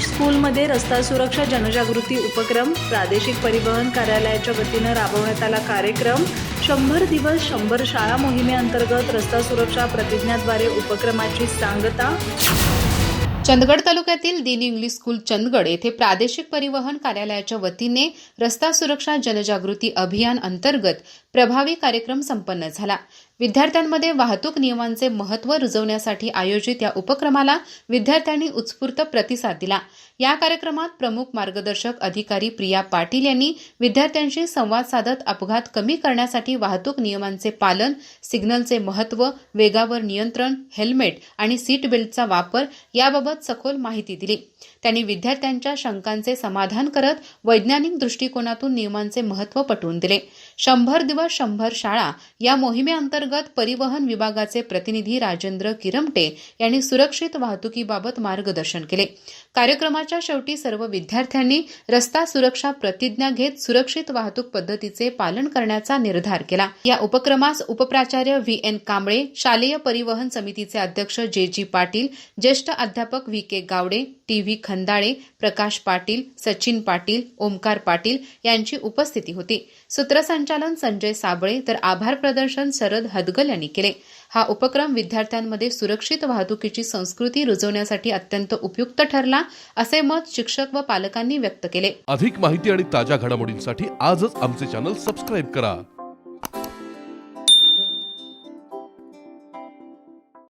स्कूलमध्ये रस्ता सुरक्षा जनजागृती उपक्रम प्रादेशिक परिवहन कार्यालयाच्या वतीनं राबवण्यात आला कार्यक्रम. शंभर दिवस शंभर शाळा मोहिमेअंतर्गत रस्ता सुरक्षा प्रतिज्ञाद्वारे उपक्रमाची सांगता. चंदगड तालुक्यातील दिन इंग्लिश स्कूल चंदगड येथे प्रादेशिक परिवहन कार्यालयाच्या वतीने रस्ता सुरक्षा जनजागृती अभियान अंतर्गत प्रभावी कार्यक्रम संपन्न झाला. विद्यार्थ्यांमध्ये वाहतूक नियमांचे महत्त्व रुजवण्यासाठी आयोजित या उपक्रमाला विद्यार्थ्यांनी उत्स्फूर्त प्रतिसाद दिला. या कार्यक्रमात प्रमुख मार्गदर्शक अधिकारी प्रिया पाटील यांनी विद्यार्थ्यांशी संवाद साधत अपघात कमी करण्यासाठी वाहतूक नियमांचे पालन सिग्नलचे महत्त्व वेगावर नियंत्रण हेल्मेट आणि सीट बेल्टचा वापर याबाबत याबाबत सखोल माहिती दिली. त्यांनी विद्यार्थ्यांच्या शंकांचे समाधान करत वैज्ञानिक दृष्टिकोनातून नियमांचे महत्त्व पटवून दिले. शंभर दिवस शंभर शाळा या मोहिमेअंतर्गत परिवहन विभागाचे प्रतिनिधी राजेंद्र किरमटे यांनी सुरक्षित वाहतुकीबाबत मार्गदर्शन केले. कार्यक्रमाच्या शेवटी सर्व विद्यार्थ्यांनी रस्ता सुरक्षा प्रतिज्ञा घेत सुरक्षित वाहतूक पद्धतीचे पालन करण्याचा निर्धार केला. या उपक्रमास उपप्राचार्य व्ही एन कांबळे शालेय परिवहन समितीचे अध्यक्ष जे जी पाटील ज्येष्ठ अध्यापक V K Gawade T V Khandale Prakash Patil Sachin Patil Omkar Patil यांची उपस्थिती होती. सूत्रसंचालन संजय साबळे तर आभार प्रदर्शन शरद हदगल यांनी केले. हा उपक्रम विद्यार्थ्यांमध्ये सुरक्षित वाहतुकीची संस्कृती रुजवण्यासाठी अत्यंत उपयुक्त ठरला असे मत शिक्षक व पालकांनी व्यक्त केले. अधिक माहिती आणि ताज्या घडामोडींसाठी आजच आमचे चॅनल सबस्क्राईब करा.